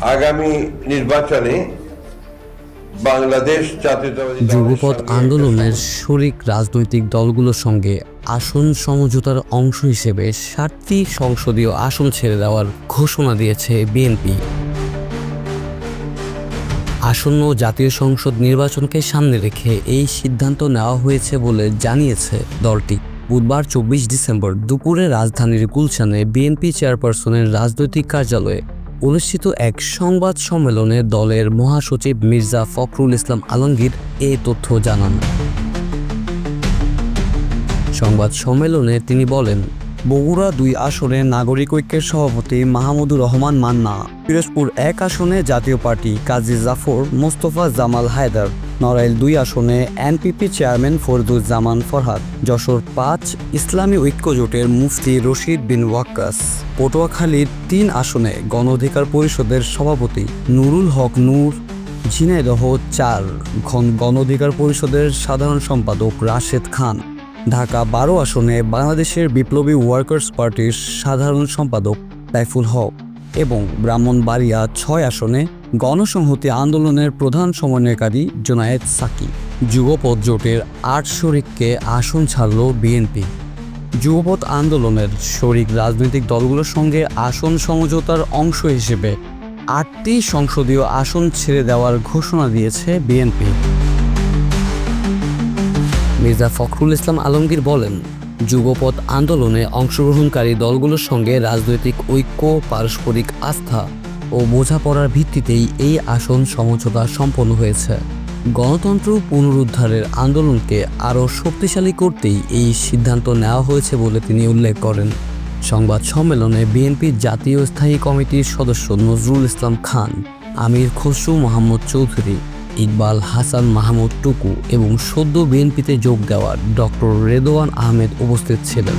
আগামী নির্বাচনে বাংলাদেশ জাতীয়তাবাদী দলের আন্দোলনের শরিক রাজনৈতিক দলগুলোর সঙ্গে আসন সমঝোতার অংশ হিসেবে সাতটি সংসদীয় আসন ছেড়ে দেওয়ার ঘোষণা দিয়েছে বিএনপি। আসন্ন জাতীয় সংসদ নির্বাচনকে সামনে রেখে এই সিদ্ধান্ত নেওয়া হয়েছে বলে জানিয়েছে দলটি। বুধবার চব্বিশ ডিসেম্বর দুপুরে রাজধানীর গুলশানে বিএনপি চেয়ারপারসনের রাজনৈতিক কার্যালয়ে অনুষ্ঠিত এক সংবাদ সম্মেলনে দলের মহাসচিব মির্জা ফখরুল ইসলাম আলমগীর এ তথ্য জানান। সংবাদ সম্মেলনে তিনি বলেন বগুড়া দুই আসনে নাগরিক ঐক্যের সভাপতি মাহমুদুর রহমান মান্না, পিরোজপুর এক আসনে জাতীয় পার্টি কাজী জাফর মোস্তফা জামাল হায়দার, নড়াইল দুই আসনে এনপিপি চেয়ারম্যান ফরদুজ্জামান ফরহাদ, যশোর পাঁচ ইসলামী ঐক্য জোটের মুফতি রশিদ বিন ওয়াক্কাস। পটুয়াখালীর তিন আসনে গণ অধিকার পরিষদের সভাপতি নুরুল হক নূর, ঝিনাইদহ চার গণ অধিকার পরিষদের সাধারণ সম্পাদক রাশেদ খান। ঢাকা বারো আসনে বাংলাদেশের বিপ্লবী ওয়ার্কার্স পার্টির সাধারণ সম্পাদক সাইফুল হক এবং ব্রাহ্মণবাড়িয়া ছয় আসনে গণসংহতি আন্দোলনের প্রধান সমন্বয়কারী জোনায়েদ সাকি। যুগপথ জোটের আট শরিককে আসন ছাড়ল বিএনপি। যুগপথ আন্দোলনের শরিক রাজনৈতিক দলগুলোর সঙ্গে আসন সমঝোতার অংশ হিসেবে আটটি সংসদীয় আসন ছেড়ে দেওয়ার ঘোষণা দিয়েছে বিএনপি। মির্জা ফখরুল ইসলাম আলমগীর বলেন যুগপথ আন্দোলনে অংশগ্রহণকারী দলগুলোর সঙ্গে রাজনৈতিক ঐক্য, পারস্পরিক আস্থা ও বোঝাপড়ার ভিত্তিতেই এই আসন সমঝোতা সম্পন্ন হয়েছে। গণতন্ত্র পুনরুদ্ধারের আন্দোলনকে আরও শক্তিশালী করতেই এই সিদ্ধান্ত নেওয়া হয়েছে বলে তিনি উল্লেখ করেন। সংবাদ সম্মেলনে বিএনপির জাতীয় স্থায়ী কমিটির সদস্য নজরুল ইসলাম খান, আমির খসরু মোহাম্মদ চৌধুরী ইকবাল হাসান মাহমুদ টুকু এবং সদ্য বিএনপিতে যোগ দেওয়া ডক্টর রেদোয়ান আহমেদ উপস্থিত ছিলেন।